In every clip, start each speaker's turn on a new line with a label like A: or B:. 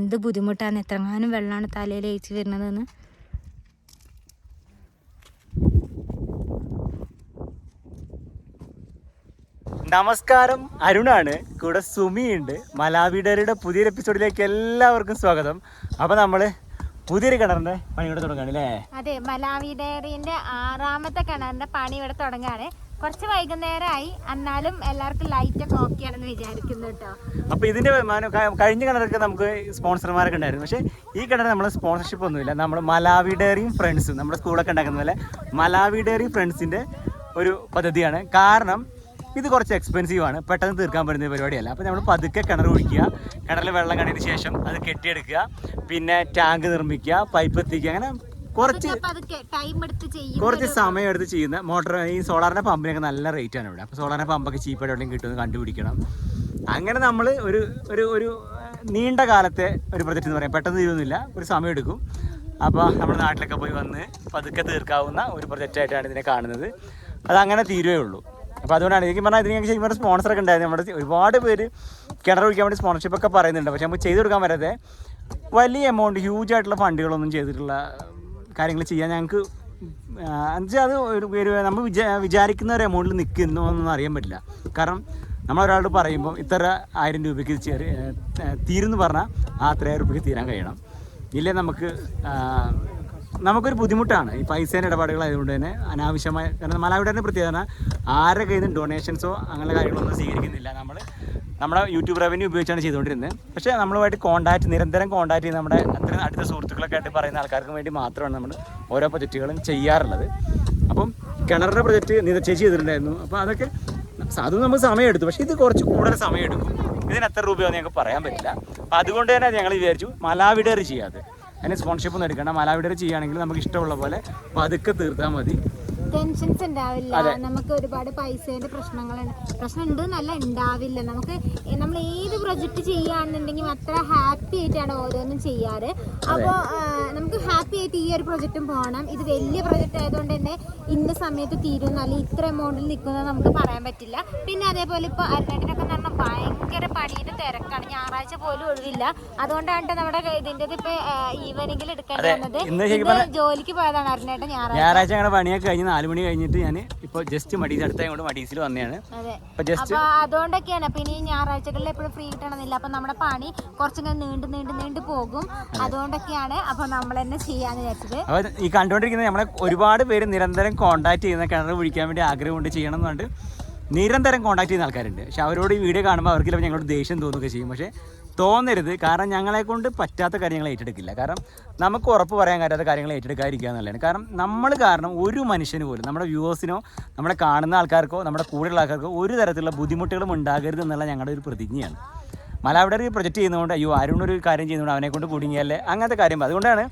A: എന്ത് ബുദ്ധിമുട്ടാണ്? എത്രങ്ങാനും വെള്ളമാണ് തലയിൽ അയച്ചു വരുന്നതെന്ന്.
B: നമസ്കാരം. അരുണാണ്. കൂടെ സുമിയുണ്ട്. മലാവിഡരുടെ പുതിയൊരു എപ്പിസോഡിലേക്ക് എല്ലാവർക്കും സ്വാഗതം. അപ്പോൾ നമ്മൾ പുതിയൊരു കിണറിന്റെ പണി ഇവിടെ തുടങ്ങാണ് അല്ലേ?
A: അതെ മലാവി ഡയറിന്റെ ആറാമത്തെ കിണറിന്റെ പണി ഇവിടെ തുടങ്ങാണ്. കുറച്ച് വൈകുന്നേരമായി. എന്നാലും എല്ലാവർക്കും ലൈറ്റ് ഒക്കെ ഓക്കെ ആണെന്ന് വിചാരിക്കുന്നു കേട്ടോ.
B: അപ്പൊ ഇതിന്റെ കഴിഞ്ഞ കിണറൊക്കെ നമുക്ക് സ്പോൺസർമാരൊക്കെ ഉണ്ടായിരുന്നു. പക്ഷേ ഈ കിണർ നമ്മൾ സ്പോൺസർഷിപ്പ് ഒന്നുമില്ല. നമ്മൾ മലാവി ഡെയറിയും ഫ്രണ്ട്സും നമ്മുടെ സ്കൂളൊക്കെ ഉണ്ടാക്കുന്ന പോലെ മലാവി ഡെയറി ഫ്രണ്ട്സിന്റെ ഒരു പദ്ധതിയാണ്. കാരണം ഇത് കുറച്ച് എക്സ്പെൻസീവ് ആണ്. പെട്ടെന്ന് തീർക്കാൻ പറ്റുന്ന പരിപാടിയല്ല. അപ്പോൾ നമ്മൾ പതുക്കെ കിണർ ഒഴിക്കുക കിണറിൽ വെള്ളം കണ്ടതിന് ശേഷം അത് കെട്ടിയെടുക്കുക പിന്നെ ടാങ്ക് നിർമ്മിക്കുക പൈപ്പ് എത്തിക്കുക അങ്ങനെ കുറച്ച് കുറച്ച് സമയം എടുത്ത് ചെയ്യുന്ന മോട്ടോർ ഈ സോളാറിന്റെ പമ്പിനൊക്കെ നല്ല റേറ്റ് ആണ് ഇവിടെ. അപ്പോൾ സോളാറിന്റെ പമ്പൊക്കെ ചീപ്പായിട്ട് എവിടെയും കിട്ടുമെന്ന് കണ്ടുപിടിക്കണം. അങ്ങനെ നമ്മൾ ഒരു ഒരു ഒരു നീണ്ട കാലത്തെ ഒരു പ്രൊജക്റ്റ് എന്ന് പറയാം. പെട്ടെന്ന് തീരുന്നില്ല. ഒരു സമയം എടുക്കും. അപ്പോൾ നമ്മുടെ നാട്ടിലൊക്കെ പോയി വന്ന് പതുക്കെ തീർക്കാവുന്ന ഒരു പ്രൊജക്റ്റായിട്ടാണ് ഇതിനെ കാണുന്നത്. അത് അങ്ങനെ തീരുവേ ഉള്ളൂ. അപ്പോൾ അതുകൊണ്ടാണ് എനിക്ക് പറഞ്ഞാൽ ഇതിനൊക്കെ ശരിക്കും സ്പോൺസർ സ്പോൺസറൊക്കെ ഉണ്ടായിരുന്നു. നമ്മുടെ ഒരുപാട് പേര് കിണർ ഒഴിക്കാൻ വേണ്ടി സ്പോൺസർഷിപ്പ് ഒക്കെ പറയുന്നുണ്ട്. പക്ഷെ നമുക്ക് ചെയ്ത് കൊടുക്കാൻ പറ്റാതെ വലിയ എമൗണ്ട് ഹ്യൂജ് ആയിട്ടുള്ള ഫണ്ടുകളൊന്നും ചെയ്തിട്ടുള്ള കാര്യങ്ങൾ ചെയ്യാൻ ഞങ്ങൾക്ക് എന്നുവെച്ചാൽ അത് ഒരു പേര് നമ്മൾ വിചാ വിചാരിക്കുന്ന ഒരു എമൗണ്ടിൽ നിൽക്കുന്നു എന്നൊന്നും അറിയാൻ പറ്റില്ല. കാരണം നമ്മൾ ഒരാളോട് പറയുമ്പോൾ ഇത്ര ആയിരം രൂപയ്ക്ക് തീരുന്ന് പറഞ്ഞാൽ ആ അത്രയായിരം രൂപയ്ക്ക് തീരാൻ കഴിയണം. ഇല്ലേ നമുക്ക് നമുക്കൊരു ബുദ്ധിമുട്ടാണ്. ഈ പൈസേന്റെ ഇടപാടുകളായതുകൊണ്ട് തന്നെ അനാവശ്യമായ കാരണം മലാവിടേന്റെ പ്രത്യേകത ആരുടെ കയ്യിൽ നിന്ന് ഡൊണേഷൻസോ അങ്ങനെ കാര്യങ്ങളൊന്നും സ്വീകരിക്കുന്നില്ല. നമ്മൾ നമ്മുടെ യൂട്യൂബ് റവന്യൂ ഉപയോഗിച്ചാണ് ചെയ്തുകൊണ്ടിരുന്നത്. പക്ഷേ നമ്മളുമായിട്ട് കോൺടാക്ട് നിരന്തരം കോൺടാക്ട് ചെയ്യുന്ന നമ്മുടെ അത്രയും അടുത്ത സുഹൃത്തുക്കളൊക്കെ ആയിട്ട് പറയുന്ന ആൾക്കാർക്ക് വേണ്ടി മാത്രമാണ് നമ്മൾ ഓരോ പ്രൊജക്റ്റുകളും ചെയ്യാറുള്ളത്. അപ്പം കിണറിന്റെ പ്രൊജക്റ്റ് നിത ചേച്ചി ചെയ്തിട്ടുണ്ടായിരുന്നു. അപ്പോൾ അതൊക്കെ അത് നമുക്ക് സമയമെടുത്തു. പക്ഷേ ഇത് കുറച്ച് കൂടുതൽ സമയം എടുക്കും ഇതിന് എത്ര രൂപയാണെന്ന് ഞങ്ങൾക്ക് പറയാൻ പറ്റില്ല. അപ്പോൾ അതുകൊണ്ട് തന്നെ ഞങ്ങൾ വിചാരിച്ചു മലാവിടേറി ചെയ്യാതെ അതിന് സ്പോൺഷിപ്പ് ഒന്നും എടുക്കണം മലാവിഡർ ചെയ്യുകയാണെങ്കിൽ നമുക്ക് ഇഷ്ടമുള്ള പോലെ പതുക്കെ തീർത്താൽ മതി.
A: ടെൻഷൻസ് ഉണ്ടാവില്ല. നമുക്ക് ഒരുപാട് പൈസേന്റെ പ്രശ്നങ്ങളുണ്ട് പ്രശ്നം ഉണ്ട് എന്നല്ല ഉണ്ടാവില്ല. നമുക്ക് നമ്മൾ ഏത് പ്രൊജക്ട് ചെയ്യുകയാണെന്നുണ്ടെങ്കിൽ അത്ര ഹാപ്പി ആയിട്ടാണ് ഓരോന്നും ചെയ്യാറ്. അപ്പോൾ നമുക്ക് ഹാപ്പി ആയിട്ട് ഈ ഒരു പ്രൊജക്റ്റും പോകണം ഇത് വലിയ പ്രൊജക്റ്റ് ആയതുകൊണ്ട് തന്നെ ഇന്ന സമയത്ത് തീരുന്ന അല്ലെങ്കിൽ ഇത്ര എമൗണ്ടിൽ നിൽക്കുന്നത് നമുക്ക് പറയാൻ പറ്റില്ല. പിന്നെ അതേപോലെ ഇപ്പോൾ അരുണേട്ടനൊക്കെ എന്ന് പറഞ്ഞാൽ ഭയങ്കര പണിയുടെ തിരക്കാണ്. ഞായറാഴ്ച പോലും ഒഴിവില്ല. അതുകൊണ്ടാണ് നമ്മുടെ ഇതിന്റെ ഇപ്പൊ ഈവനിങ്ങിൽ എടുക്കേണ്ടി വന്നത്. ജോലിക്ക് പോയതാണ് അരുണേട്ടൻ ഞായറാഴ്ച.
B: പണിയൊക്കെ കഴിഞ്ഞ് നാല് മണി കഴിഞ്ഞിട്ട് ഞാൻ ഇപ്പോൾ ജസ്റ്റ് മടീസ് അടുത്ത കൊണ്ട് മടീസിൽ വന്നതാണ്. അപ്പോൾ ജസ്റ്റ്
A: അതുകൊണ്ടൊക്കെയാണ്. പിന്നെ ഈ ഞായറാഴ്ചകളിൽ എപ്പോഴും ഫ്രീ കിട്ടണമെന്നില്ല. അപ്പൊ നമ്മുടെ പണി കുറച്ചിങ്ങനെ നീണ്ടു നീണ്ടു നീണ്ടു പോകും. അതുകൊണ്ടൊക്കെയാണ് അപ്പൊ നമ്മൾ തന്നെ ചെയ്യാന്ന് വിചാരിച്ചത്.
B: അപ്പോൾ ഈ കണ്ടുകൊണ്ടിരിക്കുന്നത് നമ്മളെ ഒരുപാട് പേര് നിരന്തരം കോൺടാക്ട് ചെയ്യുന്ന കിണർ വിളിക്കാൻ വേണ്ടി ആഗ്രഹം കൊണ്ട് ചെയ്യണം എന്നുണ്ട് നിരന്തരം കോൺടാക്ട് ചെയ്യുന്ന ആൾക്കാരുണ്ട്. പക്ഷെ അവരോട് ഈ വീഡിയോ കാണുമ്പോൾ അവർക്ക് ചിലപ്പോൾ ഞങ്ങളോട് ദേഷ്യം തോന്നുകയൊക്കെ ചെയ്യും. പക്ഷേ തോന്നരുത്. കാരണം ഞങ്ങളെ കൊണ്ട് പറ്റാത്ത കാര്യങ്ങൾ ഏറ്റെടുക്കില്ല. കാരണം നമുക്ക് ഉറപ്പ് പറയാൻ കഴിയാത്ത കാര്യങ്ങൾ ഏറ്റെടുക്കാതിരിക്കുക എന്നുള്ളതാണ്. കാരണം നമ്മൾ കാരണം ഒരു മനുഷ്യന് പോലും നമ്മുടെ വ്യൂവേഴ്സിനോ നമ്മളെ കാണുന്ന ആൾക്കാർക്കോ നമ്മുടെ കൂടെയുള്ള ആൾക്കാർക്കോ ഒരു തരത്തിലുള്ള ബുദ്ധിമുട്ടുകളും ഉണ്ടാകരുത് എന്നുള്ള ഞങ്ങളുടെ ഒരു പ്രതിജ്ഞയാണ്. മലാവിടെ പ്രൊജക്റ്റ് ചെയ്യുന്നതുകൊണ്ട് അയ്യോ ആരും ഒരു കാര്യം ചെയ്യുന്നതുകൊണ്ട് അവനെ കൊണ്ട് കുടുങ്ങിയല്ലേ? അങ്ങനത്തെ കാര്യം. അതുകൊണ്ടാണ്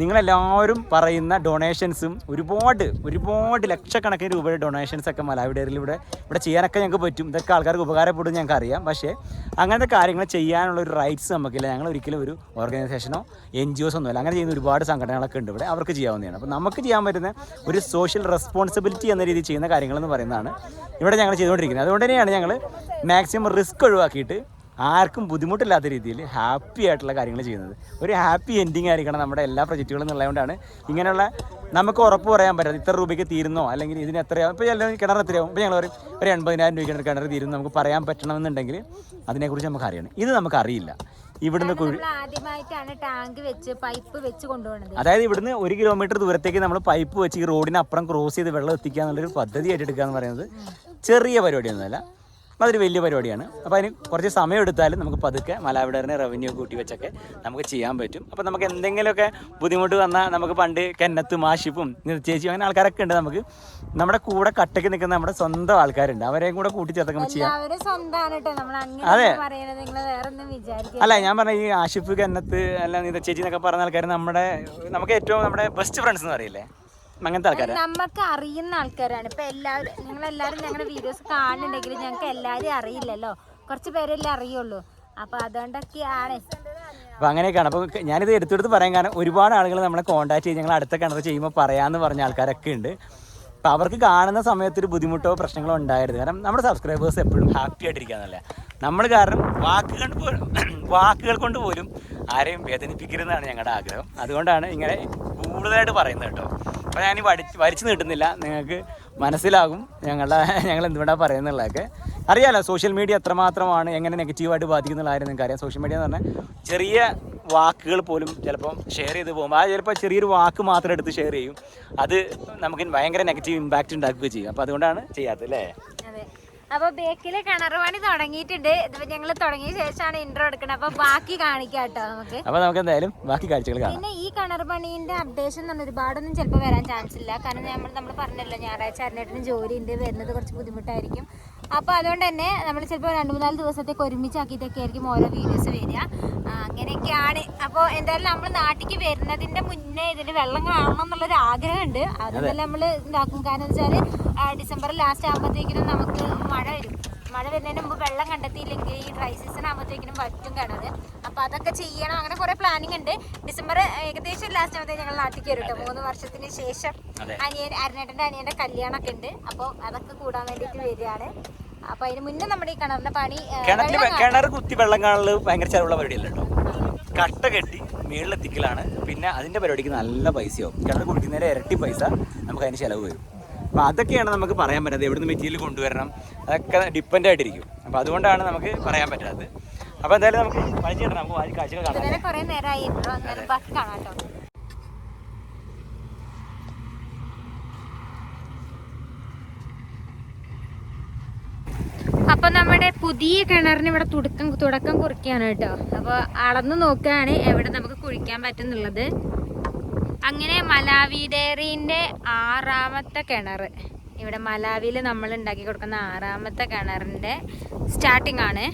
B: നിങ്ങളെല്ലാവരും പറയുന്ന ഡൊണേഷൻസും ഒരുപാട് ഒരുപാട് ലക്ഷക്കണക്കിന് രൂപയുടെ ഡൊണേഷൻസ് ഒക്കെ മലാവിഡേറിലൂടെ ഇവിടെ ചെയ്യാനൊക്കെ ഞങ്ങൾക്ക് പറ്റും. ഇതൊക്കെ ആൾക്കാർക്ക് ഉപകാരപ്പെടും ഞങ്ങൾക്ക് അറിയാം. പക്ഷേ അങ്ങനത്തെ കാര്യങ്ങൾ ചെയ്യാനുള്ള ഒരു റൈറ്റ്സ് നമുക്കില്ല. ഞങ്ങൾ ഒരിക്കലും ഒരു ഓർഗനൈസേഷനോ എൻ ജി ഒസ് ഒന്നുമല്ല. അങ്ങനെ ചെയ്യുന്ന ഒരുപാട് സംഘടനകളൊക്കെ ഉണ്ട് ഇവിടെ. അവർക്ക് ചെയ്യാവുന്നതാണ്. അപ്പോൾ നമുക്ക് ചെയ്യാൻ പറ്റുന്ന ഒരു സോഷ്യൽ റെസ്പോൺസിബിലിറ്റി എന്ന രീതിയിൽ ചെയ്യുന്ന കാര്യങ്ങളെന്ന് പറയുന്നതാണ് ഇവിടെ ഞങ്ങൾ ചെയ്തുകൊണ്ടിരിക്കുന്നത്. അതുകൊണ്ട് തന്നെയാണ് ഞങ്ങൾ മാക്സിമം റിസ്ക് ഒഴിവാക്കിയിട്ട് ആർക്കും ബുദ്ധിമുട്ടില്ലാത്ത രീതിയിൽ ഹാപ്പി ആയിട്ടുള്ള കാര്യങ്ങൾ ചെയ്യുന്നത്. ഒരു ഹാപ്പി എൻഡിങ് ആയിരിക്കണം നമ്മുടെ എല്ലാ പ്രൊജക്റ്റുകളും എന്നുള്ളതുകൊണ്ടാണ് ഇങ്ങനെയുള്ള നമുക്ക് ഉറപ്പ് പറയാൻ പറ്റാതെ ഇത്ര രൂപയ്ക്ക് തീരുന്നോ? അല്ലെങ്കിൽ ഇതിന് എത്രയാവും? ഇപ്പോൾ എല്ലാം കിണർ എത്രയാവും? ഇപ്പോൾ ഞങ്ങൾ പറയും ഒരു എൺപതിനായിരം രൂപയ്ക്ക് കിണർ തീരുന്നു. നമുക്ക് പറയാൻ പറ്റണമെന്നുണ്ടെങ്കിൽ അതിനെക്കുറിച്ച് നമുക്ക് അറിയണം. ഇത് നമുക്ക് അറിയില്ല. ഇവിടുന്ന് കുഴി
A: ആദ്യമായിട്ടാണ് ടാങ്ക് വെച്ച് പൈപ്പ് വെച്ച് കൊണ്ടുപോകുന്നത്.
B: അതായത് ഇവിടുന്ന് ഒരു കിലോമീറ്റർ ദൂരത്തേക്ക് നമ്മൾ പൈപ്പ് വെച്ച് ഈ റോഡിന് അപ്പുറം ക്രോസ് ചെയ്ത് വെള്ളം എത്തിക്കുക എന്നുള്ളൊരു പദ്ധതി ഏറ്റെടുക്കുക എന്ന് പറയുന്നത് ചെറിയ പരിപാടിയൊന്നുമല്ല. അതൊരു വലിയ പരിപാടിയാണ്. അപ്പോൾ അതിന് കുറച്ച് സമയം എടുത്താലും നമുക്ക് പതുക്കെ മലാവിടറിനെ റവന്യൂ കൂട്ടി വെച്ചൊക്കെ നമുക്ക് ചെയ്യാൻ പറ്റും. അപ്പോൾ നമുക്ക് എന്തെങ്കിലുമൊക്കെ ബുദ്ധിമുട്ട് വന്നാൽ നമുക്ക് പണ്ട് കെന്നത്ത് മാഷിപ്പും ചേച്ചിയും അങ്ങനെ ആൾക്കാരൊക്കെ ഉണ്ട് നമുക്ക്. നമ്മുടെ കൂടെ കട്ടയ്ക്ക് നിൽക്കുന്ന നമ്മുടെ സ്വന്തം ആൾക്കാരുണ്ട്. അവരെയും കൂടെ കൂട്ടിച്ചേർത്തൊക്കെ നമുക്ക് ചെയ്യാം.
A: അതെ.
B: അല്ല ഞാൻ പറഞ്ഞ ഈ ആഷിഫ് കെന്നത്ത് അല്ല നീത ചേച്ചി എന്നൊക്കെ പറഞ്ഞ ആൾക്കാർ നമ്മുടെ നമുക്ക് ഏറ്റവും നമ്മുടെ ബെസ്റ്റ് ഫ്രണ്ട്സ് എന്ന് പറയില്ലേ? അങ്ങനത്തെ ആൾക്കാരാണ്
A: നമുക്ക് അറിയുന്ന ആൾക്കാരാണ്. ഇപ്പൊ എല്ലാവരും നിങ്ങൾ എല്ലാവരും ഞങ്ങളുടെ വീഡിയോസ് കാണുന്നുണ്ടെങ്കിൽ ഞങ്ങൾക്ക് എല്ലാവരും അറിയില്ലല്ലോ. കുറച്ച് പേരെല്ലാം അറിയുള്ളൂ. അപ്പൊ അതുകൊണ്ടൊക്കെയാണ്.
B: അപ്പോൾ അങ്ങനെയൊക്കെയാണ്. അപ്പോൾ ഞാനിത് എടുത്തെടുത്ത് പറയാൻ കാരണം ഒരുപാട് ആളുകൾ നമ്മളെ കോൺടാക്ട് ചെയ്ത് ഞങ്ങൾ അടുത്ത കിണർ ചെയ്യുമ്പോൾ പറയാമെന്ന് പറഞ്ഞ ആൾക്കാരൊക്കെ ഉണ്ട്. അപ്പോൾ അവർക്ക് കാണുന്ന സമയത്ത് ഒരു ബുദ്ധിമുട്ടോ പ്രശ്നങ്ങളോ ഉണ്ടായിരുന്നു കാരണം നമ്മുടെ സബ്സ്ക്രൈബേഴ്സ് എപ്പോഴും ഹാപ്പി ആയിട്ടിരിക്കുക എന്നല്ലേ നമ്മൾ കാരണം വാക്കുകൾ പോലും വാക്കുകൾ കൊണ്ട് പോലും ആരെയും വേദനിപ്പിക്കരുതെന്നാണ് ഞങ്ങളുടെ ആഗ്രഹം. അതുകൊണ്ടാണ് ഇങ്ങനെ കൂടുതലായിട്ട് പറയുന്നത് കേട്ടോ. അപ്പോൾ ഞാൻ വടിച്ച് വരിച്ചു നീട്ടുന്നില്ല. നിങ്ങൾക്ക് മനസ്സിലാകും ഞങ്ങളുടെ ഞങ്ങൾ എന്തുകൊണ്ടാണ് പറയുന്നുള്ളതൊക്കെ. അറിയാലോ സോഷ്യൽ മീഡിയ എത്രമാത്രമാണ് എങ്ങനെ നെഗറ്റീവായിട്ട് ബാധിക്കുന്ന കാര്യം നിങ്ങൾക്ക് അറിയാം. സോഷ്യൽ മീഡിയ എന്ന് പറഞ്ഞാൽ ചെറിയ വാക്കുകൾ പോലും ചിലപ്പം ഷെയർ ചെയ്ത് പോകുമ്പോൾ ആ ചിലപ്പോൾ ചെറിയൊരു വാക്ക് മാത്രം എടുത്ത് ഷെയർ ചെയ്യും. അത് നമുക്ക് ഭയങ്കര നെഗറ്റീവ് ഇമ്പാക്റ്റ് ഉണ്ടാക്കുകയും ചെയ്യും. അപ്പോൾ അതുകൊണ്ടാണ് ചെയ്യാത്തത് അല്ലേ?
A: അതെ അപ്പൊ ബേക്കിൽ കിണർ പണി തുടങ്ങിയിട്ടുണ്ട്. ഇതിപ്പോ ഞങ്ങൾ തുടങ്ങിയ ശേഷമാണ് ഇൻട്രോ എടുക്കുന്നത് അപ്പൊ ബാക്കി കാണിക്കാം കേട്ടോ നമുക്ക്.
B: അപ്പോൾ നമുക്ക് എന്തായാലും ബാക്കി കാഴ്ചകൾ കാണാം.
A: പിന്നെ ഈ കിണർ പണീന്റെ അപ്ഡേഷൻ എന്ന് പറഞ്ഞാൽ ഒരുപാടൊന്നും ചിലപ്പോൾ വരാൻ ചാൻസ് ഇല്ല. കാരണം നമ്മൾ നമ്മൾ പറഞ്ഞല്ലോ ഞായറാഴ്ച അരനേട്ടിന് ജോലി ഉണ്ട് വരുന്നത് കുറച്ച് ബുദ്ധിമുട്ടായിരിക്കും. അപ്പോൾ അതുകൊണ്ട് തന്നെ നമ്മൾ ചിലപ്പോൾ രണ്ട് മൂന്നാൽ ദിവസത്തേക്ക് ഒരുമിച്ചാക്കിയിട്ടൊക്കെ ആയിരിക്കും ഓരോ വീഡിയോസ് വരിക. അങ്ങനെയൊക്കെയാണ്. അപ്പോൾ എന്തായാലും നമ്മൾ നാട്ടിലേക്ക് വരുന്നതിന്റെ മുന്നേ ഇതിന് വെള്ളം കാണണം എന്നുള്ളൊരു ആഗ്രഹമുണ്ട്. അതുപോലെ നമ്മൾ ഇതാക്കും. കാരണം എന്ന് വെച്ചാൽ ഡിസംബർ ലാസ്റ്റ് ആകുമ്പോഴത്തേക്കിനും നമുക്ക് മഴ വരും. മഴ വരുന്നതിന് മുമ്പ് വെള്ളം കണ്ടെത്തിയില്ലെങ്കിൽ ഈ ഡ്രൈ സീസൺ ആകുമ്പോഴത്തേക്കിനും വറ്റും കിണറ്. അപ്പോൾ അതൊക്കെ ചെയ്യണം. അങ്ങനെ കുറേ പ്ലാനിങ് ഉണ്ട്. ഡിസംബർ ഏകദേശം ലാസ്റ്റ് ആകുമ്പോഴത്തേക്ക് ഞങ്ങൾ നാട്ടിൽ വരും കേട്ടോ. മൂന്ന് വർഷത്തിന് ശേഷം അനിയൻ അരുണേട്ടന്റെ അനിയന്റെ കല്യാണമൊക്കെ ഉണ്ട്. അപ്പോൾ അതൊക്കെ കൂടാൻ വേണ്ടിയിട്ട് വരികയാണ്. അപ്പൊ അതിന് മുന്നേ നമ്മുടെ ഈ കിണറിന്റെ പണി ഏ,
B: കിണർ കുത്തി വെള്ളം കാണൽ ഭയങ്കര ചെലവുള്ള പരിപാടിയല്ല കേട്ടോ? കട്ട കെട്ടി മേളിലെത്തിക്കലാണ്. പിന്നെ അതിന്റെ പരിപാടിക്ക് നല്ല പൈസയാവും. കിണർ കുടിക്കുന്നതിന് ഇരട്ടി പൈസ നമുക്ക് അതിന് ചെലവ് വരും. അപ്പോൾ അതൊക്കെയാണ് നമുക്ക് പറയാൻ പറ്റാത്തത് എവിടുന്ന് മെറ്റീരിയൽ കൊണ്ടുവരണം? അതൊക്കെ ഡിപ്പെൻഡ് ആയിട്ടിരിക്കും. അപ്പോൾ അതുകൊണ്ടാണ് നമുക്ക് പറയാൻ പറ്റാത്തത്. അപ്പോൾ എന്തായാലും നമുക്ക് വലിച്ചിടണം നമുക്ക് വായി കാഴ്ചകൾ കാണാം.
A: അപ്പൊ നമ്മുടെ പുതിയ കിണറിന് ഇവിടെ തുടക്കം തുടക്കം കുറിക്കുകയാണ് കേട്ടോ. അപ്പൊ അളന്ന് നോക്കുകയാണ് എവിടെ നമുക്ക് കുഴിക്കാൻ പറ്റുന്നുള്ളത്. അങ്ങനെ മലാവി ഡയറിന്റെ ആറാമത്തെ കിണർ. ഇവിടെ മലാവിയിൽ നമ്മൾ ഉണ്ടാക്കി കൊടുക്കുന്ന ആറാമത്തെ കിണറിന്റെ സ്റ്റാർട്ടിംഗ് ആണ്.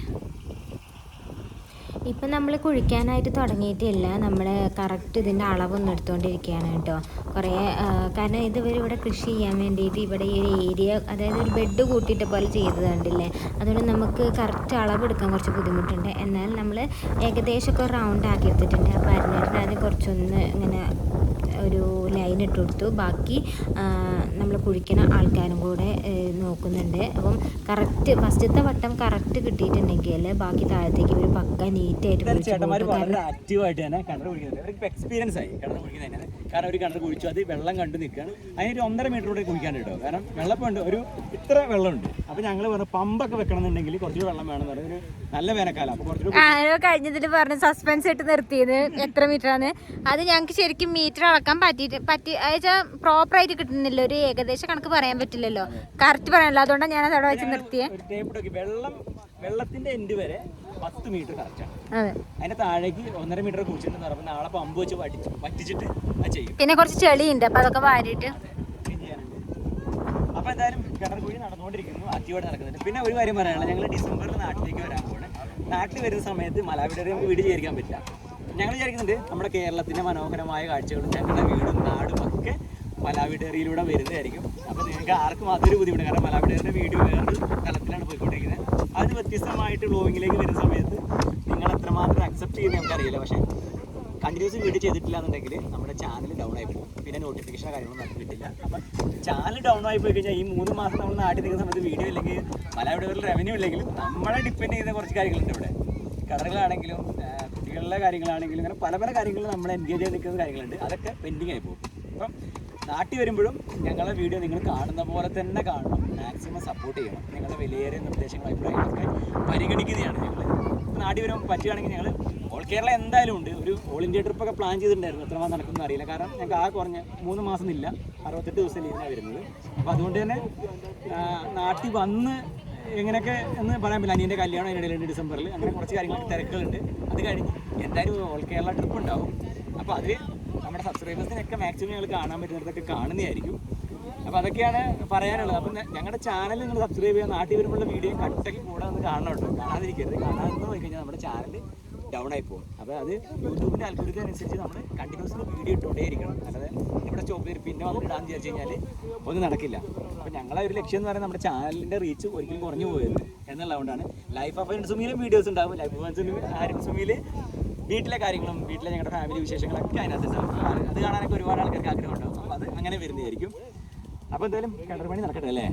A: ഇപ്പം നമ്മൾ കുഴിക്കാനായിട്ട് തുടങ്ങിയിട്ടില്ല. നമ്മൾ കറക്റ്റ് ഇതിന്റെ അളവൊന്നും എടുത്തുകൊണ്ടിരിക്കുകയാണ് കേട്ടോ. കുറേ കാരണം ഇതുവരെ ഇവിടെ കൃഷി ചെയ്യാൻ വേണ്ടിയിട്ട് ഇവിടെ ഈ ഒരു ഏരിയ അതായത് ഒരു ബെഡ് കൂട്ടിയിട്ട് പോലെ ചെയ്തത് കണ്ടില്ലേ? അതുകൊണ്ട് നമുക്ക് കറക്റ്റ് അളവ് എടുക്കാൻ കുറച്ച് ബുദ്ധിമുട്ടുണ്ട്. എന്നാൽ നമ്മൾ ഏകദേശമൊക്കെ റൗണ്ട് ആക്കി എടുത്തിട്ടുണ്ട്. അപ്പോൾ അരിഞ്ഞിട്ട് അതിന് കുറച്ചൊന്ന് ഇങ്ങനെ ഒരു ലൈൻ ഇട്ട് കൊടുത്തു. ബാക്കി നമ്മൾ കുഴിക്കുന്ന ആൾക്കാരും കൂടെ നോക്കുന്നുണ്ട്. അപ്പം കറക്റ്റ് ഫസ്റ്റത്തെ വട്ടം കറക്റ്റ് കിട്ടിയിട്ടുണ്ടെങ്കിൽ ബാക്കി താഴത്തേക്ക് ഒരു പക്ക നീറ്റായിട്ട്
B: ചേട്ടന്മാർ വളരെ ആക്റ്റീവായിട്ട് തന്നെ കിണർ കുഴിക്കുന്നത്. എക്സ്പീരിയൻസ് ആയി കിണർ കുഴിക്കുന്നത് കാരണം ഒരു കിണർ കുഴിച്ചു അത് വെള്ളം കണ്ടു നിൽക്കുകയാണ്. അതിനൊരു ഒന്നര മീറ്റർ കൂടെ കുഴിക്കാൻ കേട്ടോ കാരണം വെള്ളപ്പുണ്ട് ഒരു ഇത്ര വെള്ളമുണ്ട്. അപ്പോൾ ഞങ്ങൾ പറഞ്ഞു പമ്പൊക്കെ വെക്കണമെന്നുണ്ടെങ്കിൽ കുറച്ചുകൂടി വെള്ളം വേണം എന്ന് പറഞ്ഞൊരു നല്ല വേനൽക്കാലം. അപ്പോൾ കുറച്ചുകൂടി
A: കഴിഞ്ഞതിൽ പറഞ്ഞു സസ്പെൻസ് ഇട്ട് നിർത്തിയത് എത്ര മീറ്ററാണ് ആണ്. അത് ഞങ്ങൾക്ക് ശരിക്കും മീറ്റർ അളക്കാൻ പറ്റിയിട്ട് പറ്റി അതായത് പ്രോപ്പർ ആയിട്ട് കിട്ടുന്നില്ല. ഒരു ഏകദേശം കണക്ക് പറയാൻ പറ്റില്ലല്ലോ. കറക്റ്റ് പറയാനല്ലോ. അതുകൊണ്ടാണ് ഞാൻ അതവിടെ വെച്ച്
B: നിർത്തിയത് വെള്ളം വെള്ളത്തിന്റെ എൻഡ് വരെ പത്ത് മീറ്റർ കറക്റ്റാണ്
A: അതെ.
B: അതിന്റെ താഴേക്ക് ഒന്നര മീറ്റർ കുഴിച്ചിട്ടുണ്ടെന്ന് പറയുമ്പോൾ നാളെ പമ്പ് വെച്ച് വടിച്ച് വറ്റിച്ചിട്ട് അത് ചെയ്യും.
A: പിന്നെ കുറച്ച് ചെളിയുണ്ട് അപ്പൊ അതൊക്കെ വാരിയിട്ട്.
B: അപ്പൊ എന്തായാലും കിണർ കുഴി നടന്നുകൊണ്ടിരിക്കുന്നു അതിവിടെ നടക്കുന്നുണ്ട്. പിന്നെ ഒരു കാര്യം പറയാനുള്ളത് ഞങ്ങൾ ഡിസംബറിൽ നാട്ടിലേക്ക് വരാൻ പോകണം നാട്ടിൽ വരുന്ന സമയത്ത് മലവിടരെ നമുക്ക് വീട് ചേരിക്കാൻ പറ്റില്ല. ഞങ്ങൾ വിചാരിക്കുന്നുണ്ട് നമ്മുടെ കേരളത്തിന്റെ മനോഹരമായ കാഴ്ചകളും ഞങ്ങളുടെ വീടും നാടും ഒക്കെ മലാവിഡറിയിലൂടെ വരുന്നതായിരിക്കും. അപ്പോൾ നിങ്ങൾക്ക് ആർക്കും അതൊരു ബുദ്ധിമുട്ട് കാരണം മലാവിഡറിന്റെ വീഡിയോ വേറൊരു തലത്തിലാണ് പോയിക്കൊണ്ടിരിക്കുന്നത്. അതിന് വ്യത്യസ്തമായിട്ട് വ്ലോഗിങ്ങിലേക്ക് വരുന്ന സമയത്ത് നിങ്ങൾ എത്രമാത്രം അക്സെപ്റ്റ് ചെയ്യുന്നത് നമുക്കറിയില്ല. പക്ഷേ കണ്ടിന്യൂസ് വീഡിയോ ചെയ്തിട്ടില്ല എന്നുണ്ടെങ്കിൽ നമ്മുടെ ചാനൽ ഡൗൺ ആയി പോകും. പിന്നെ നോട്ടിഫിക്കേഷൻ കാര്യങ്ങളൊന്നും നമുക്ക് കിട്ടില്ല. അപ്പം ചാനൽ ഡൗൺ ആയി പോയി കഴിഞ്ഞാൽ ഈ മൂന്ന് മാസം നമ്മൾ നാട്ടിൽ നിൽക്കുന്ന സമയത്ത് വീഡിയോ ഇല്ലെങ്കിൽ പല ഇവിടെ റവന്യൂ ഇല്ലെങ്കിലും നമ്മളെ ഡിപ്പെൻഡ് ചെയ്യുന്ന കുറച്ച് കാര്യങ്ങളുണ്ട് ഇവിടെ. കടകളാണെങ്കിലും കുട്ടികളുടെ കാര്യങ്ങളാണെങ്കിലും അങ്ങനെ പല പല കാര്യങ്ങളും നമ്മൾ എൻഗേജ് ചെയ്ത് നിൽക്കുന്ന കാര്യങ്ങളുണ്ട്. അതൊക്കെ പെൻഡിങ് ആയി പോകും. അപ്പം നാട്ടിൽ വരുമ്പോഴും ഞങ്ങളുടെ വീഡിയോ നിങ്ങൾ കാണുന്ന പോലെ തന്നെ കാണണം. മാക്സിമം സപ്പോർട്ട് ചെയ്യണം. നിങ്ങളുടെ വിലയേറിയ നിർദ്ദേശങ്ങൾ അഭിപ്രായങ്ങളൊക്കെ പരിഗണിക്കുന്നതാണ് ഞങ്ങൾ നാട്ടി വരുമ്പോൾ പറ്റുകയാണെങ്കിൽ ഞങ്ങൾ ഓൾ കേരള എന്തായാലും ഉണ്ട്. ഒരു ഓൾ ഇന്ത്യ ട്രിപ്പൊക്കെ പ്ലാൻ ചെയ്തിട്ടുണ്ടായിരുന്നു. എത്രമാ നടക്കുമെന്ന് അറിയില്ല. കാരണം ഞങ്ങൾക്ക് ആ കുറഞ്ഞ മൂന്ന് മാസം ഇല്ല. അറുപത്തെട്ട് ദിവസം ലീവാണ് വരുന്നത്. അപ്പോൾ അതുകൊണ്ട് തന്നെ നാട്ടിൽ വന്ന് എങ്ങനെയൊക്കെ എന്ന് പറയാൻ പറ്റില്ല. അനിയന്റെ കല്യാണം അതിനിടയിലുണ്ട് ഡിസംബറിൽ അങ്ങനെ കുറച്ച് കാര്യങ്ങൾ തിരക്കുകളുണ്ട്. അത് കഴിഞ്ഞ് എന്തായാലും ഓൾ കേരള ട്രിപ്പ് ഉണ്ടാവും. അപ്പോൾ അത് നമ്മുടെ സബ്സ്ക്രൈബേഴ്സിനൊക്കെ മാക്സിമം ഞങ്ങൾ കാണാൻ പറ്റുന്നിടത്തൊക്കെ കാണുന്നതായിരിക്കും. അപ്പോൾ അതൊക്കെയാണ് പറയാനുള്ളത്. അപ്പം ഞങ്ങളുടെ ചാനൽ നിങ്ങൾ സബ്സ്ക്രൈബ് ചെയ്യുക നാട്ടിൽ വരുമ്പോഴുള്ള വീഡിയോ കട്ടൊക്കെ കൂടെ ഒന്ന് കാണണം കേട്ടോ. കാണാതിരിക്കരുത്. കാണാതെന്ന് പോയി കഴിഞ്ഞാൽ നമ്മുടെ ചാനൽ ഡൗൺ ആയി പോകും. അപ്പോൾ അത് യൂട്യൂബിന്റെ അൽഗോരിതം അനുസരിച്ച് നമ്മൾ കണ്ടിന്യൂസ് വീഡിയോ ഇട്ടുകൊണ്ടേ ഇരിക്കണം അല്ലാതെ ഇവിടെ സ്റ്റോപ്പ് ചെയ്ത് പിന്നെ വന്നിട്ട് ഇടാന്ന് വിചാരിച്ചു കഴിഞ്ഞാൽ ഒന്നും നടക്കില്ല. അപ്പോൾ ഞങ്ങളെ ഒരു ലക്ഷ്യം എന്ന് പറയുന്നത് നമ്മുടെ ചാനലിന്റെ റീച്ച് ഒരിക്കലും കുറഞ്ഞു പോകരുത്. എന്നുള്ളതുകൊണ്ടാണ്. ലൈഫ് ഓഫ് സുമിയിലും വീഡിയോസ് ഉണ്ടാവും. ലൈഫ് ഓഫ് ആരും സുമിയിൽ വീട്ടിലെ കാര്യങ്ങളും വീട്ടിലെ ഞങ്ങളുടെ ഫാമിലി വിശേഷങ്ങളൊക്കെ അതിനകത്ത് ഉണ്ടാവും അത് കാണാനൊക്കെ ഒരുപാട് ആൾക്കാർക്ക് ആഗ്രഹം ഉണ്ടാവും അപ്പോൾ അത് അങ്ങനെ വരുന്നതായിരിക്കും. അപ്പോൾ എന്തായാലും കിണർ പണി നടക്കട്ടെ അല്ലേ?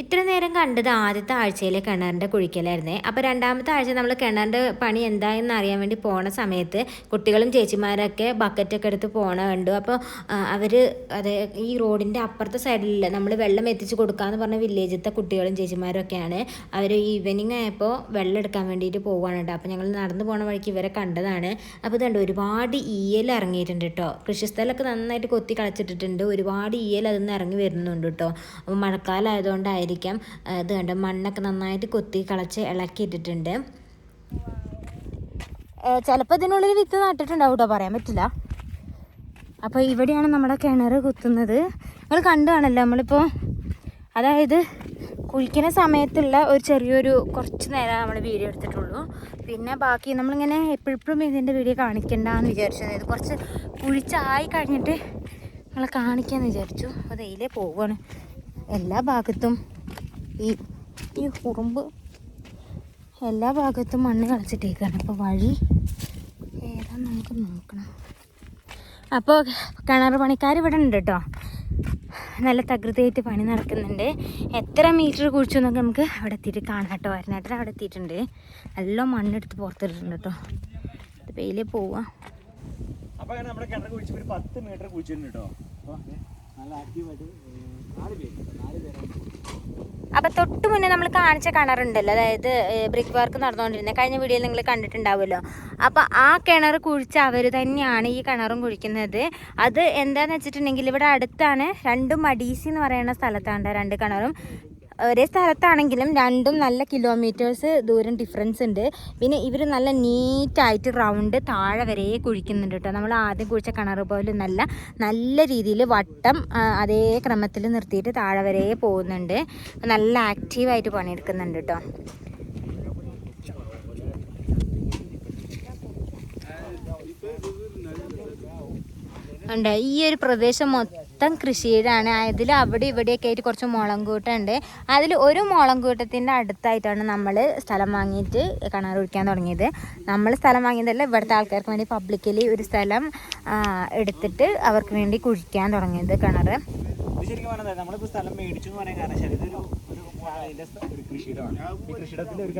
C: ഇത്ര നേരം കണ്ടത് ആദ്യത്തെ ആഴ്ചയിലെ കിണറിന്റെ കുഴിക്കലായിരുന്നേ. അപ്പോൾ രണ്ടാമത്തെ ആഴ്ച നമ്മൾ കിണറിന്റെ പണി എന്തായെന്ന് അറിയാൻ വേണ്ടി പോണ സമയത്ത് കുട്ടികളും ചേച്ചിമാരൊക്കെ ബക്കറ്റൊക്കെ എടുത്ത് പോണ കണ്ടു. അപ്പോൾ അവർ അത് ഈ റോഡിന്റെ അപ്പുറത്തെ സൈഡിലില്ല നമ്മൾ വെള്ളം എത്തിച്ച് കൊടുക്കാമെന്ന് പറഞ്ഞ വില്ലേജിലത്തെ കുട്ടികളും ചേച്ചിമാരൊക്കെയാണ്. അവർ ഈവനിങ് ആയപ്പോൾ വെള്ളം എടുക്കാൻ വേണ്ടിയിട്ട് പോവുകയാണ് കേട്ടോ. അപ്പോൾ ഞങ്ങൾ നടന്നു പോണ വഴിക്ക് ഇവരെ കണ്ടതാണ്. അപ്പോൾ ഇതുണ്ട് ഒരുപാട് ഈയൽ ഇറങ്ങിയിട്ടുണ്ട് കേട്ടോ. കൃഷിസ്ഥലമൊക്കെ നന്നായിട്ട് കൊത്തി കളച്ചിട്ടിട്ടുണ്ട്. ഒരുപാട് ഈയൽ അതിൽ നിന്ന് ഇറങ്ങി വരുന്നുണ്ട് കേട്ടോ. അപ്പോൾ മഴക്കാലം ആയതുകൊണ്ടായിരിക്കാം ആ, ഇത് കണ്ടോ? മണ്ണൊക്കെ നന്നായിട്ട് കൊത്തി കളച്ച് ഇളക്കിയിട്ടിട്ടുണ്ട്
A: ചിലപ്പോൾ ഇതിനുള്ളിൽ വിത്ത് നട്ടിട്ടുണ്ടാവും കേട്ടോ പറയാൻ പറ്റില്ല. അപ്പോൾ ഇവിടെയാണ് നമ്മുടെ കിണർ കുത്തുന്നത്. നിങ്ങൾ കണ്ടു കാണല്ലോ നമ്മളിപ്പോൾ അതായത് കുഴിക്കുന്ന സമയത്തുള്ള ഒരു ചെറിയൊരു കുറച്ച് നേരം നമ്മൾ വീഡിയോ എടുത്തിട്ടുള്ളൂ. പിന്നെ ബാക്കി നമ്മളിങ്ങനെ എപ്പോഴും ഇതിന്റെ വീഡിയോ കാണിക്കണ്ട എന്ന് വിചാരിച്ചത് ഇത് കുറച്ച് കുഴിച്ചായി കഴിഞ്ഞിട്ട് നമ്മളെ കാണിക്കാമെന്ന് വിചാരിച്ചു. അപ്പോൾ ഇതിലേ പോവുകയാണ് എല്ലാ ഭാഗത്തും ഈ ഈ കുറുമ്പ് എല്ലാ ഭാഗത്തും മണ്ണ് കളിച്ചിട്ടേക്കാണ്. അപ്പോൾ വഴി ഏതാ നമുക്ക് നോക്കണം. അപ്പോൾ കിണർ പണിക്കാർ ഇവിടെ ഉണ്ട് കേട്ടോ നല്ല തകൃതിയായിട്ട് പണി നടക്കുന്നുണ്ട്. എത്ര മീറ്റർ കുഴിച്ചു എന്നൊക്കെ നമുക്ക് അവിടെ എത്തിയിട്ട് കാണാം കേട്ടോ വരനായിട്ട് അവിടെ എത്തിയിട്ടുണ്ട്. നല്ല മണ്ണെടുത്ത് പുറത്തിട്ടുണ്ട് കേട്ടോ വെയിലേ പോവാ.
B: അപ്പോൾ നമ്മുടെ കിണർ കുഴിച്ച് ഒരു പത്ത് മീറ്റർ കുഴിച്ചിട്ടുണ്ട് കേട്ടോ അപ്പോൾ നല്ല ആക്റ്റീവായിട്ട്
A: അപ്പോൾ തൊട്ട് മുന്നേ നമ്മൾ കാണിച്ച കിണറുണ്ടല്ലോ അതായത് ബ്രിക്ക് വർക്ക് നടന്നുകൊണ്ടിരുന്നത്. കഴിഞ്ഞ വീഡിയോയിൽ നിങ്ങൾ കണ്ടിട്ടുണ്ടാവുമല്ലോ. അപ്പോൾ ആ കിണർ കുഴിച്ച് അവർ തന്നെയാണ് ഈ കിണറും കുഴിക്കുന്നത്. അത് എന്താണെന്ന് വെച്ചിട്ടുണ്ടെങ്കിൽ ഇവിടെ അടുത്താണ് രണ്ടും മടീസി എന്ന് പറയുന്ന സ്ഥലത്താണ് രണ്ട് കിണറും. ഒരേ സ്ഥലത്താണെങ്കിലും രണ്ടും നല്ല കിലോമീറ്റേഴ്സ് ദൂരം ഡിഫറൻസ് ഉണ്ട്. പിന്നെ ഇവർ നല്ല നീറ്റായിട്ട് റൗണ്ട് താഴെ വരെ കുഴിക്കുന്നുണ്ട് കേട്ടോ നമ്മൾ ആദ്യം കുഴിച്ച കിണർ പോലെ നല്ല നല്ല രീതിയിൽ വട്ടം അതേ ക്രമത്തിൽ നിർത്തിയിട്ട് താഴെ വരെ പോകുന്നുണ്ട്. നല്ല ആക്റ്റീവായിട്ട് പണിയെടുക്കുന്നുണ്ട് കേട്ടോ ഉണ്ട് ഈ ഒരു പ്രദേശം മൊത്തം കൃഷിയിടാണ് അതിൽ അവിടെ ഇവിടെയൊക്കെ ആയിട്ട് കുറച്ച് മുളം കൂട്ടുണ്ട് അതിൽ ഒരു മുളം കൂട്ടത്തിന്റെ അടുത്തായിട്ടാണ് നമ്മൾ സ്ഥലം വാങ്ങിയിട്ട് കിണർ കുഴിക്കാൻ തുടങ്ങിയത്. നമ്മൾ സ്ഥലം വാങ്ങിയതല്ല ഇവിടുത്തെ ആൾക്കാർക്ക് വേണ്ടി പബ്ലിക്കലി ഒരു സ്ഥലം എടുത്തിട്ട് അവർക്ക് വേണ്ടി കുഴിക്കാൻ തുടങ്ങിയത് കിണർ.
B: ശരിക്കും സ്ഥലം ഇതൊരു ഒരു കൃഷിയിടമാണ്. ഈ കൃഷിയിടത്തിൽ ഒരു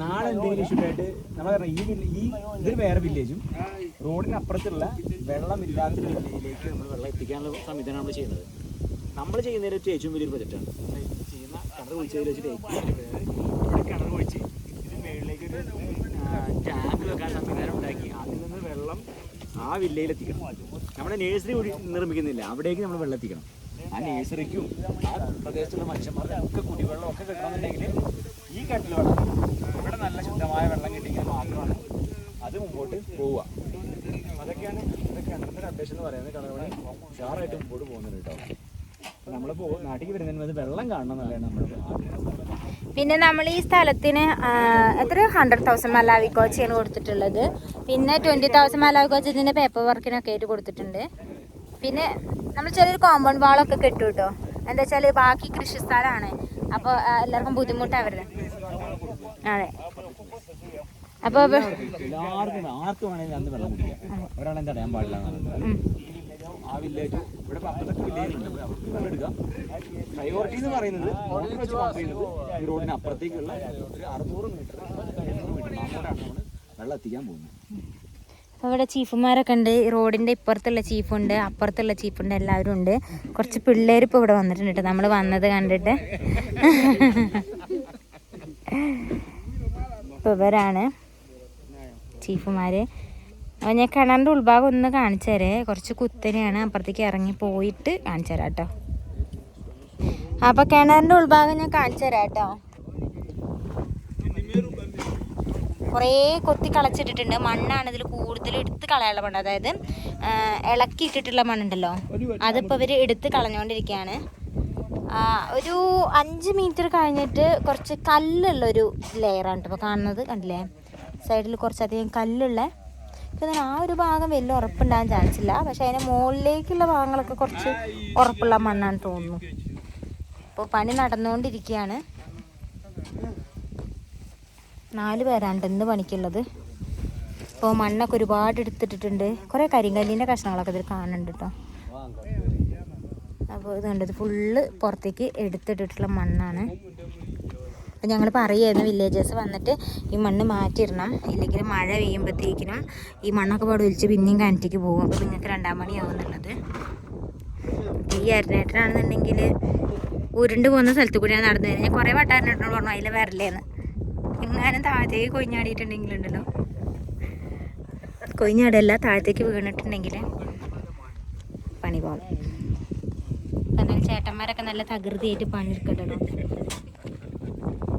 B: നാളെ എന്തെങ്കിലും ഇഷ്യൂ ആയിട്ട് നമ്മൾ ഈ ഈ ഇതൊരു വേറെ വില്ലേജും റോഡിന് അപ്പുറത്തുള്ള വെള്ളമില്ലാത്ത രീതിയിലേക്ക് നമ്മൾ വെള്ളം എത്തിക്കാനുള്ള സംവിധാനം നമ്മൾ ചെയ്യുന്നത്. നമ്മൾ ചെയ്യുന്നതിൽ വെച്ച് ഏറ്റവും വലിയൊരു പ്രൊജക്റ്റാണ് ചെയ്യുന്ന കിണർ കുഴിച്ചതിൽ വെച്ചിട്ട് ഇവിടെ കിണർ കുഴിച്ച് ഇത് മേളിലേക്ക് ഒരു ടാങ്ക് വെക്കാൻ സംവിധാനം ഉണ്ടാക്കി. അതിൽ നിന്ന് വെള്ളം ആ വില്ലയിൽ എത്തിക്കണം. നമ്മുടെ നേഴ്സറി കൂടി നിർമ്മിക്കുന്നില്ല. അവിടേക്ക് നമ്മൾ വെള്ളം എത്തിക്കണം. ആ നേഴ്സറിക്കും ആ പ്രദേശത്തുള്ള മനുഷ്യന്മാർക്കും ഒക്കെ കുടിവെള്ളം ഒക്കെ കിട്ടണമെന്നുണ്ടെങ്കിൽ ഈ കട്ടിൽ ഇവിടെ നല്ല ശുദ്ധമായ വെള്ളം കിട്ടിയെങ്കിൽ മാത്രമാണ് അത് മുമ്പോട്ട് പോവുക അതൊക്കെയാണ് ഇത് കിണറിന്റെ അപ്ഡേഷൻ എന്ന് പറയുന്നത് കിണർ പണി ഉഷാറായിട്ട് മുമ്പോട്ട് പോകുന്നുണ്ട് കേട്ടോ. അപ്പോൾ നമ്മളിപ്പോൾ നാട്ടിലേക്ക് വരുന്നതിന് വെള്ളം കാണണം എന്നുള്ളതാണ് നമ്മുടെ
A: പിന്നെ നമ്മൾ ഈ സ്ഥലത്തിന് എത്ര ഹൺഡ്രഡ് തൗസൻഡ് മലാവി കോച്ചാണ് കൊടുത്തിട്ടുള്ളത്. പിന്നെ ട്വന്റി തൗസൻഡ് മലാവി കോച്ച് ഇതിന്റെ പേപ്പർ വർക്കിനൊക്കെ ആയിട്ട് കൊടുത്തിട്ടുണ്ട്. പിന്നെ നമ്മൾ ചെറിയൊരു കോമ്പൗണ്ട് വാളൊക്കെ കെട്ടു കേട്ടോ എന്താ വെച്ചാൽ ബാക്കി കൃഷി സ്ഥലമാണ് അപ്പോൾ എല്ലാവർക്കും ബുദ്ധിമുട്ടാവരുത് അതെ. അപ്പോൾ
B: എല്ലാവർക്കും ആർക്കും വേണമെങ്കിലും അന്ന് വെള്ളം പാടില്ല ആ വില്ലേജ് ഇവിടെ ഇപ്പൊ അപ്പുറത്തൊക്കെ വില്ലേജ് ഉണ്ട് അവർക്ക് വെള്ളം പ്രയോറിറ്റി എന്ന് പറയുന്നത് റോഡിൽ വെച്ച് പാസ് ചെയ്യുന്നത്. ഈ റോഡിന് അപ്പുറത്തേക്കുള്ള ഒരു അറുന്നൂറ് മീറ്റർ എണ്ണൂറ് മീറ്റർ അങ്ങോട്ടാണ് നമ്മൾ വെള്ളം എത്തിക്കാൻ പോകുന്നത്.
A: അവിടെ ചീഫുമാരൊക്കെ ഉണ്ട്. റോഡിന്റെ ഇപ്പുറത്തുള്ള ചീഫുണ്ട് അപ്പുറത്തുള്ള ചീഫുണ്ട് എല്ലാവരും ഉണ്ട്. കുറച്ച് പിള്ളേർ ഇപ്പോൾ ഇവിടെ വന്നിട്ടുണ്ട് നമ്മൾ വന്നത് കണ്ടിട്ട്. ഇപ്പോൾ ഇവരാണ് ചീഫുമാർ അപ്പോൾ ഞാൻ കിണറിന്റെ ഉൾഭാഗം ഒന്ന് കാണിച്ചു തരേ. കുറച്ച് കുത്തനെയാണ്. അപ്പുറത്തേക്ക് ഇറങ്ങി പോയിട്ട് കാണിച്ചു തരാം കേട്ടോ. അപ്പോൾ കിണറിന്റെ ഉൾഭാഗം ഞാൻ കാണിച്ചു തരാം കേട്ടോ. കുറേ കൊത്തി കളച്ചിട്ടിട്ടുണ്ട്. മണ്ണാണ് ഇതിൽ കൂടുതൽ എടുത്ത് കളയാനുള്ള മണ്ണ്. അതായത് ഇളക്കി ഇട്ടിട്ടുള്ള മണ്ണുണ്ടല്ലോ. അതിപ്പോൾ ഇവർ എടുത്ത് കളഞ്ഞുകൊണ്ടിരിക്കുകയാണ് ഒരു അഞ്ച് മീറ്റർ കഴിഞ്ഞിട്ട് കുറച്ച് കല്ലുള്ളൊരു ലെയറാണ് കേട്ടോ. ഇപ്പോൾ കാണുന്നത് കണ്ടില്ലേ? സൈഡിൽ കുറച്ചധികം കല്ലുള്ള പിന്നെ ആ ഒരു ഭാഗം വലിയ ഉറപ്പുണ്ടാകാൻ ചാൻസ് ഇല്ല പക്ഷെ അതിന് മുകളിലേക്കുള്ള ഭാഗങ്ങളൊക്കെ കുറച്ച് ഉറപ്പുള്ള മണ്ണാണ് തോന്നുന്നു. അപ്പോൾ പണി നടന്നുകൊണ്ടിരിക്കുകയാണ്. നാല് പേരാണ് ഇന്ന് പണിക്കുള്ളത്. ഇപ്പോൾ മണ്ണൊക്കെ ഒരുപാട് എടുത്തിട്ടിട്ടുണ്ട്. കുറേ കരിങ്കല്ലിന്റെ കഷ്ണങ്ങളൊക്കെ ഇതിൽ കാണുന്നുണ്ട് കേട്ടോ. അപ്പോൾ ഇത് കണ്ടത് ഫുള്ള് പുറത്തേക്ക് എടുത്തിട്ടിട്ടുള്ള മണ്ണാണ്. അപ്പം ഞങ്ങൾ പറയുമായിരുന്നു വില്ലേജേഴ്സ് വന്നിട്ട് ഈ മണ്ണ് മാറ്റിയിടണം. ഇല്ലെങ്കിൽ മഴ പെയ്യുമ്പോഴത്തേക്കിനും ഈ മണ്ണൊക്കെ പാട് ഒലിച്ച് പിന്നെയും കിണറ്റിക്ക് പോകും. അപ്പോൾ നിങ്ങൾക്ക് രണ്ടാം മണിയാവുന്നുള്ളത് ഈ അരനേട്ടനാണെന്നുണ്ടെങ്കിൽ ഉരുണ്ട് പോകുന്ന സ്ഥലത്ത് കൂടിയാണ് നടന്നു വരുന്നത് ഞാൻ കുറേ വട്ടം പറഞ്ഞു അതിൽ വരലേന്ന്. എങ്ങാനും താഴത്തേക്ക് കൊഞ്ഞാടിയിട്ടുണ്ടെങ്കിലുണ്ടല്ലോ കൊയിഞ്ഞാടല്ല താഴത്തേക്ക് വീണിട്ടുണ്ടെങ്കിൽ പണി പോകും. ചേട്ടന്മാരൊക്കെ നല്ല തകൃതിയായിട്ട് പണിയെടുക്കട്ടോ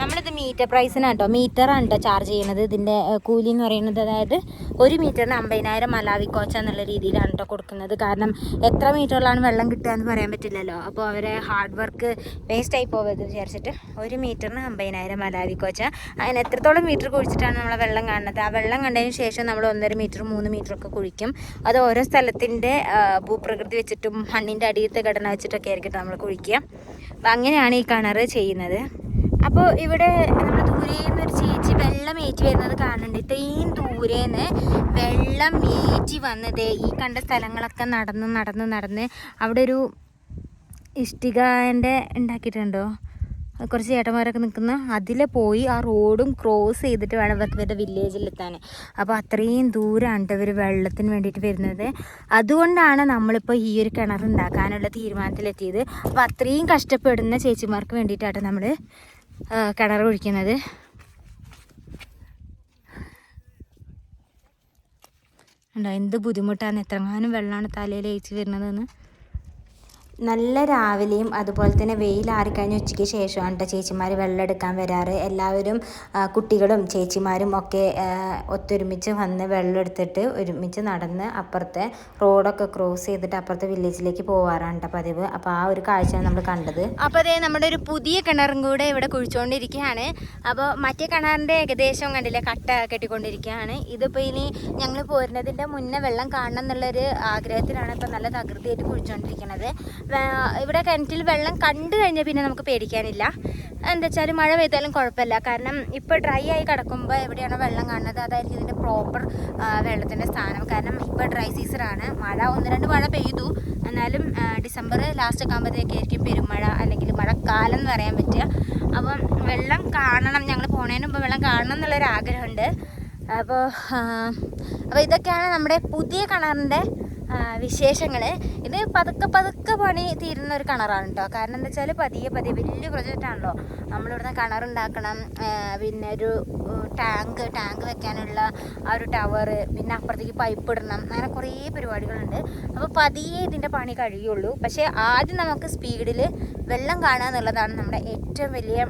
A: നമ്മളിത് മീറ്റർ പ്രൈസിനാണ് കേട്ടോ മീറ്ററാണ് കേട്ടോ ചാർജ് ചെയ്യുന്നത്. ഇതിന്റെ കൂലി എന്ന് പറയുന്നത് അതായത് ഒരു മീറ്ററിന് അമ്പതിനായിരം മലാവി കോച്ച എന്നുള്ള രീതിയിലാണ് കേട്ടോ കൊടുക്കുന്നത്. കാരണം എത്ര മീറ്ററിലാണ് വെള്ളം കിട്ടുക എന്ന് പറയാൻ പറ്റില്ലല്ലോ. അപ്പോൾ അവരെ ഹാർഡ് വർക്ക് വേസ്റ്റ് ആയി പോകരുത് വിചാരിച്ചിട്ട് ഒരു മീറ്ററിന് അമ്പതിനായിരം മലാവി കോച്ച. അതിന് എത്രത്തോളം മീറ്റർ കുഴിച്ചിട്ടാണ് നമ്മളെ വെള്ളം കാണുന്നത്? ആ വെള്ളം കണ്ടതിന് ശേഷം നമ്മൾ ഒന്നര മീറ്റർ മൂന്ന് മീറ്റർ ഒക്കെ കുഴിക്കും. അത് ഓരോ സ്ഥലത്തിന്റെ ഭൂപ്രകൃതി വെച്ചിട്ടും മണ്ണിന്റെ അടിയിലത്തെ ഘടന വെച്ചിട്ടൊക്കെ ആയിരിക്കും നമ്മൾ കുഴിക്കുക. അപ്പം അങ്ങനെയാണ് ഈ കിണർ ചെയ്യുന്നത്. അപ്പോൾ ഇവിടെ നമ്മൾ ദൂരേന്ന് ഒരു ചേച്ചി വെള്ളം ഏറ്റി വരുന്നത് കാണുന്നുണ്ട്. ഇത്രയും നിന്ന് വെള്ളം ഏറ്റി വന്നത് ഈ കണ്ട സ്ഥലങ്ങളൊക്കെ നടന്ന് നടന്ന് നടന്ന് അവിടെ ഒരു ഇഷ്ടികന്റെ ഉണ്ടാക്കിയിട്ടുണ്ടോ? കുറച്ച് ചേട്ടന്മാരൊക്കെ നിൽക്കുന്ന അതിൽ പോയി ആ റോഡും ക്രോസ് ചെയ്തിട്ട് വേണം ഇവർക്ക് ഇവരുടെ വില്ലേജിലെത്താൻ അപ്പോൾ അത്രയും ദൂരമാണ് ഇവർ വെള്ളത്തിന് വേണ്ടിയിട്ട് വരുന്നത്. അതുകൊണ്ടാണ് നമ്മളിപ്പോൾ ഈ ഒരു കിണർ ഉണ്ടാക്കാനുള്ള തീരുമാനത്തിലെത്തിയത്. അപ്പോൾ അത്രയും കഷ്ടപ്പെടുന്ന ചേച്ചിമാർക്ക് വേണ്ടിയിട്ടാണ് നമ്മൾ കിണർ കുഴിക്കുന്നത്. ഉണ്ടോ എന്ത് ബുദ്ധിമുട്ടാണ്. എത്രങ്ങാനും വെള്ളമാണ് തലയിൽ ഏച്ചു വരുന്നതെന്ന്. നല്ല രാവിലെയും അതുപോലെ തന്നെ വെയിലാറിക്കഴിഞ്ഞ ഉച്ചയ്ക്ക് ശേഷമാണ് കേട്ടോ ചേച്ചിമാർ വെള്ളം എടുക്കാൻ വരാറ്. എല്ലാവരും കുട്ടികളും ചേച്ചിമാരും ഒക്കെ ഒത്തൊരുമിച്ച് വന്ന് വെള്ളം എടുത്തിട്ട് ഒരുമിച്ച് നടന്ന് അപ്പുറത്തെ റോഡൊക്കെ ക്രോസ് ചെയ്തിട്ട് അപ്പുറത്തെ വില്ലേജിലേക്ക് പോവാറാണ് കേട്ടോ പതിവ്. അപ്പോൾ ആ ഒരു കാഴ്ചയാണ് നമ്മൾ കണ്ടത്. അപ്പോൾ അതേ നമ്മുടെ ഒരു പുതിയ കിണറും കൂടെ ഇവിടെ കുഴിച്ചുകൊണ്ടിരിക്കുകയാണ് അപ്പോൾ മറ്റേ കിണറിന്റെ ഏകദേശം കണ്ടില്ലേ? കട്ട കെട്ടിക്കൊണ്ടിരിക്കുകയാണ് ഇതിപ്പോൾ ഇനി ഞങ്ങൾ പോരുന്നതിന്റെ മുന്നേ വെള്ളം കാണണം എന്നുള്ളൊരു ആഗ്രഹത്തിലാണ് ഇപ്പോൾ നല്ല തകൃതിയായിട്ട് കുഴിച്ചുകൊണ്ടിരിക്കുന്നത് ഇവിടെ കിണറ്റിൽ വെള്ളം കണ്ടു കഴിഞ്ഞാൽ പിന്നെ നമുക്ക് പേടിക്കാനില്ല. എന്താ വെച്ചാൽ മഴ പെയ്താലും കുഴപ്പമില്ല. കാരണം ഇപ്പോൾ ഡ്രൈ ആയി കിടക്കുമ്പോൾ എവിടെയാണോ വെള്ളം കാണുന്നത് അതായിരിക്കും ഇതിന്റെ പ്രോപ്പർ വെള്ളത്തിന്റെ സ്ഥാനം. കാരണം ഇപ്പോൾ ഡ്രൈ സീസൺ ആണ്. മഴ ഒന്ന് രണ്ട് മഴ പെയ്തു. എന്നാലും ഡിസംബർ ലാസ്റ്റ് ഒക്കെ ആകുമ്പോഴത്തേക്കായിരിക്കും പെരുമഴ അല്ലെങ്കിൽ മഴക്കാലം എന്ന് പറയാൻ പറ്റുക. അപ്പം വെള്ളം കാണണം. ഞങ്ങൾ പോണതിന് മുമ്പ് വെള്ളം കാണണം എന്നുള്ളൊരു ആഗ്രഹമുണ്ട്. അപ്പോൾ അപ്പോൾ ഇതൊക്കെയാണ് നമ്മുടെ പുതിയ കിണറിന്റെ വിശേഷങ്ങൾ ഇത് പതുക്കെ പതുക്കെ പണി തീരുന്ന ഒരു കിണറാണ് കേട്ടോ കാരണം എന്താ വെച്ചാൽ പതിയെ പതിയെ വലിയ പ്രൊജക്റ്റ് ആണല്ലോ. നമ്മളിവിടുന്ന് കിണറുണ്ടാക്കണം. പിന്നെ ഒരു ടാങ്ക് ടാങ്ക് വെക്കാനുള്ള ആ ഒരു ടവർ പിന്നെ അപ്പുറത്തേക്ക് പൈപ്പ് ഇടണം. അങ്ങനെ കുറേ പരിപാടികളുണ്ട്. അപ്പോൾ പതിയെ ഇതിന്റെ പണി കഴിയുള്ളൂ. പക്ഷേ ആദ്യം നമുക്ക് സ്പീഡിൽ വെള്ളം കാണുക എന്നുള്ളതാണ് നമ്മുടെ ഏറ്റവും വലിയ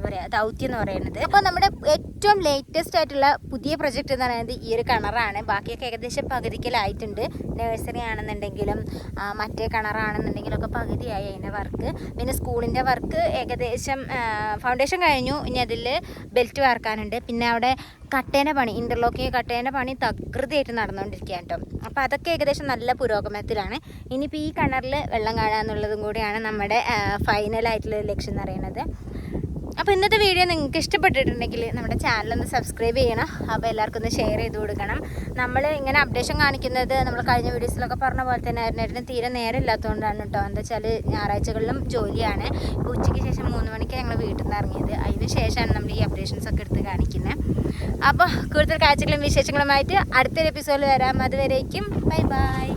A: എന്താ പറയുക ദൗത്യം എന്ന് പറയുന്നത്. അപ്പോൾ നമ്മുടെ ഏറ്റവും ലേറ്റസ്റ്റ് ആയിട്ടുള്ള പുതിയ പ്രൊജക്റ്റ് എന്ന് പറയുന്നത് ഈ ഒരു കിണറാണ്. ബാക്കിയൊക്കെ ഏകദേശം പകുതിക്കലായിട്ടുണ്ട്. നഴ്സറി ആണെന്നുണ്ടെങ്കിലും മറ്റേ കിണറാണെന്നുണ്ടെങ്കിലും ഒക്കെ പകുതിയായി അതിന്റെ വർക്ക് പിന്നെ സ്കൂളിന്റെ വർക്ക് ഏകദേശം ഫൗണ്ടേഷൻ കഴിഞ്ഞു. ഇനി അതിൽ ബെൽറ്റ് വാർക്കാനുണ്ട്. പിന്നെ അവിടെ കട്ടേന്റെ പണി ഇന്റർലോക്കിങ് കട്ടേന്റെ പണി തകൃതിയായിട്ട് നടന്നുകൊണ്ടിരിക്കുകയാണ് കേട്ടോ. അപ്പോൾ അതൊക്കെ ഏകദേശം നല്ല പുരോഗമനത്തിലാണ്. ഇനിയിപ്പോൾ ഈ കിണറിൽ വെള്ളം കാണുക എന്നുള്ളതും കൂടിയാണ് നമ്മുടെ ഫൈനലായിട്ടുള്ള ലക്ഷ്യം എന്ന് പറയുന്നത്. അപ്പോൾ ഇന്നത്തെ വീഡിയോ നിങ്ങൾക്ക് ഇഷ്ടപ്പെട്ടിട്ടുണ്ടെങ്കിൽ നമ്മുടെ ചാനൽ ഒന്ന് സബ്സ്ക്രൈബ് ചെയ്യണം. അപ്പോൾ എല്ലാവർക്കും ഒന്ന് ഷെയർ ചെയ്ത് കൊടുക്കണം. നമ്മൾ ഇങ്ങനെ അപ്ഡേഷൻ കാണിക്കുന്നത് നമ്മൾ കഴിഞ്ഞ വീഡിയോസിലൊക്കെ പറഞ്ഞ പോലെ തന്നെ ആയിരുന്നു തീരെ നേരം ഇല്ലാത്തതുകൊണ്ടാണ് കേട്ടോ. എന്താ വെച്ചാൽ ഞായറാഴ്ചകളിലും ജോലിയാണ്. ഇപ്പോൾ ഉച്ചയ്ക്ക് ശേഷം മൂന്ന് മണിക്ക് ഞങ്ങൾ വീട്ടിൽ നിന്ന് ഇറങ്ങിയത്. അതിന് ശേഷമാണ് നമ്മൾ ഈ അപ്ഡേഷൻസ് ഒക്കെ എടുത്ത് കാണിക്കുന്നത് അപ്പോൾ കൂടുതൽ കാഴ്ചകളും വിശേഷങ്ങളുമായിട്ട് അടുത്തൊരു എപ്പിസോഡിൽ വരാം. അതുവരേക്കും ബൈ ബൈ